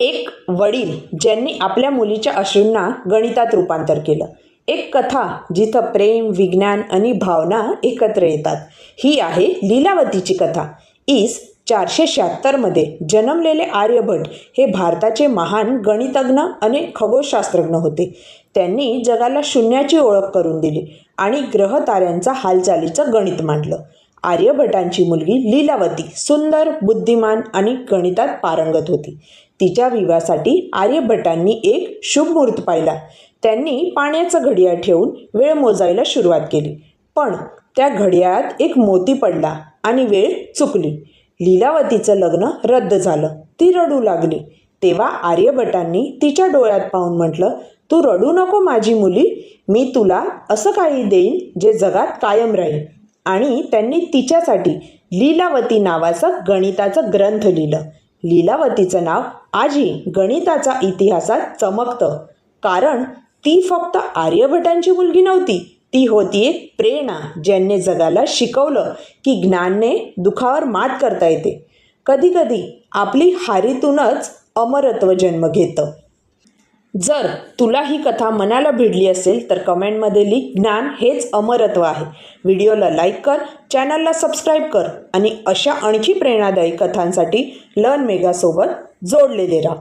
एक वडील ज्यांनी आपल्या मुलीच्या अश्रूंना गणितात रूपांतर केलं. एक कथा जिथं प्रेम विज्ञान आणि भावना एकत्र येतात. ही आहे लीलावतीची कथा. इस चारशे शहात्तरमध्ये जन्मलेले आर्यभट हे भारताचे महान गणितज्ञ आणि खगोलशास्त्रज्ञ होते. त्यांनी जगाला शून्याची ओळख करून दिली आणि ग्रहताऱ्यांचा हालचालीचं गणित मांडलं. आर्यभटांची मुलगी लीलावती सुंदर बुद्धिमान आणि गणितात पारंगत होती. तिच्या विवाहासाठी आर्यभटांनी एक शुभ मुहूर्त पाहिला. त्यांनी पाण्याचं घडियाळ ठेवून वेळ मोजायला सुरुवात केली. पण त्या घडियाळात एक मोती पडला आणि वेळ चुकली. लीलावतीचं लग्न रद्द झालं. ती रडू लागली. तेव्हा आर्यभटांनी तिच्या डोळ्यात पाहून म्हटलं तू रडू नको माझी मुली. मी तुला असं काही देईन जे जगात कायम राहील. आणि त्यांनी तिच्यासाठी लीलावती नावाचा गणिताचा ग्रंथ लिहिलं. लीलावतीचं नाव आजी गणिताचा इतिहासात चमकतं. कारण ती फक्त आर्यभटांची मुलगी नव्हती ती होती एक प्रेरणा ज्यांनी जगाला शिकवलं की ज्ञानने दुखावर मात करता येते. कधीकधी आपली हारीतूनच अमरत्व जन्म घेतं. जर तुला ही कथा मनाला भिडली असेल तर कमेंटमध्ये लिख. ज्ञान हेच अमरत्व आहे. व्हिडिओला लाईक कर चॅनलला सबस्क्राईब कर आणि अशा आणखी प्रेरणादायी कथांसाठी लर्न मेगासोबत जोडलेले राहा.